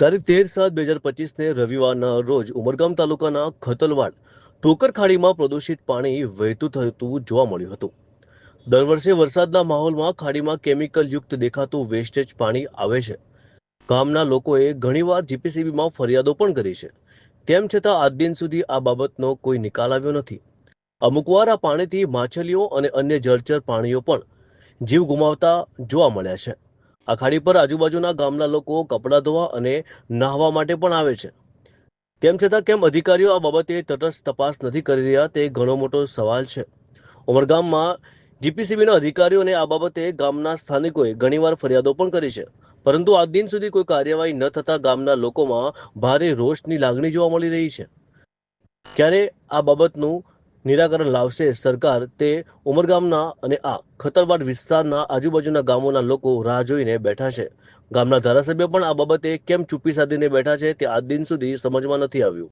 તારીખ તેર સાત બે હજાર પચીસને રવિવારના રોજ ઉમરગામ તાલુકાના ખતલવાડ ટોકર ખાડીમાં પ્રદૂષિત પાણી વહેતું થતું જોવા મળ્યું હતું. દર વર્ષે વરસાદના માહોલમાં ખાડીમાં કેમિકલ યુક્ત દેખાતું વેસ્ટેજ પાણી આવે છે. ગામના લોકોએ ઘણીવાર જીપીસીબીમાં ફરિયાદો પણ કરી છે. તેમ છતાં આજ દિન સુધી આ બાબતનો કોઈ નિકાલ આવ્યો નથી. અમુકવાર આ પાણીથી માછલીઓ અને અન્ય જળચર પ્રાણીઓ પણ જીવ ગુમાવતા જોવા મળ્યા છે. આ ખાડી પર આજુબાજુના ગામના લોકો કપડાં ધોવા અને નહાવા માટે પણ આવે છે. તેમ છતાં કેમ અધિકારીઓ આ બાબતે તટસ્થ તપાસ નથી કરી રહ્યા તે ઘણો મોટો સવાલ છે. ઉમરગામમાં જીપીસીબીના અધિકારીઓને આ બાબતે ગામના સ્થાનિકોએ ઘણીવાર ફરિયાદો પણ કરી છે. પરંતુ આજ દિન સુધી કોઈ કાર્યવાહી ન થતા ગામના લોકોમાં ભારે રોષની લાગણી જોવા મળી રહી છે. ક્યારે આ બાબતનું નિરાકરણ લાવશે સરકાર તે ઉમરગામના અને આ ખતરવાડ વિસ્તારના આજુબાજુના ગામોના લોકો રાહ જોઈને બેઠા છે. ગામના ધારાસભ્ય પણ આ બાબતે કેમ ચૂપ્પી સાધીને બેઠા છે તે આજ દિન સુધી સમજમાં નથી આવ્યું.